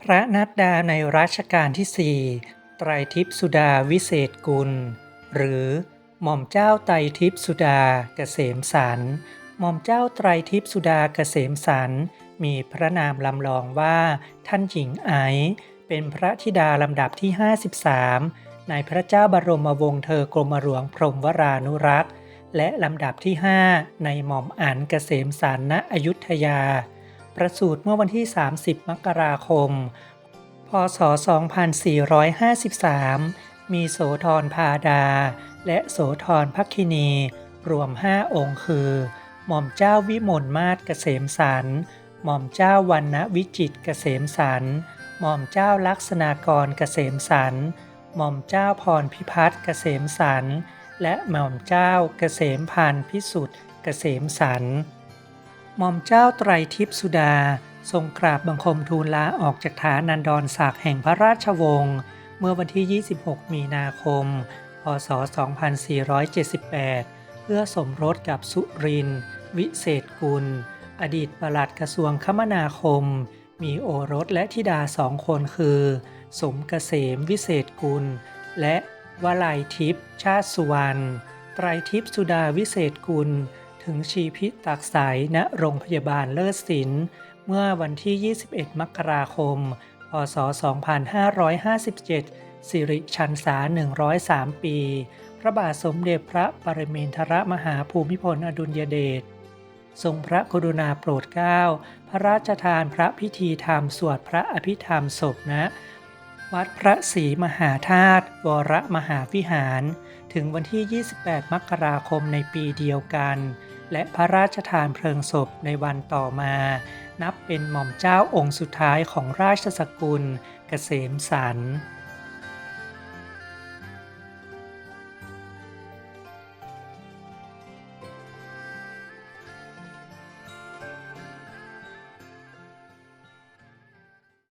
พระนัดดาในรัชกาลที่สี่ไตรทิพสุดาวิเศษกุล หรือหม่อมเจ้าไตรทิพสุดาเกษมสันหม่อมเจ้าไตรทิพสุดาเกษมสันมีพระนามลำลองว่าท่านหญิงไอเป็นพระธิดาลำดับที่ 53 ในพระเจ้าบรมวงศ์เธอกรมหลวงพรหมวรานุรักษ์ และลำดับที่ 5 ในหม่อมอันเกษมสันต์ณอยุธยา ประสูติเมื่อวันที่ 30 มกราคม พศ 2453 มีโสธรพาดา และโสธรพักคินี รวม 5 องค์คือ หม่อมเจ้าวิมลมาศเกษมสันหม่อมเจ้าวันณวิจิตเกษมสันหม่อมเจ้าลักษณากรเกษมสันหม่อมเจ้าพรพิพัฒน์เกษมสันและหม่อมเจ้าเกษมพันธ์พิสุทธิ์เกษมสันต์ หม่อมเจ้าไตรทิพย์สุดา ทรงกราบบังคมทูลลาออกจากฐานันดรศักดิ์แห่งพระราชวงศ์เมื่อวันที่ 26 มีนาคม พศ 2478 เพื่อสมรสกับสุรินทร์วิเศษกุล อดีตปลัดกระทรวงคมนาคม มีโอรสและธิดาสองคนคือ สมเกษมวิเศษกุล และวลัยทิพย์ชาติสุวรรณไตรทิพย์สุดาวิเศษกุล ถึงชีพิตักใสณโรงพยาบาลเลิศศิลป์เมื่อวันที่ 21 มกราคม พศ 2557 สิริชันษา 103 ปี พระบาทสมเด็จพระปรมินทรมหาภูมิพลอดุลยเดช ทรงพระกรุณาโปรดเกล้า พระราชทานพระพิธีธรรมสวดพระอภิธรรมศพณวัดพระศรีมหาธาตุวรมหาวิหาร ถึงวันที่ 28 มกราคมในปีเดียวกัน และพระราชทานเพลิงศพในวันต่อมา นับเป็นหม่อมเจ้าองค์สุดท้ายของราชสกุลเกษมสัน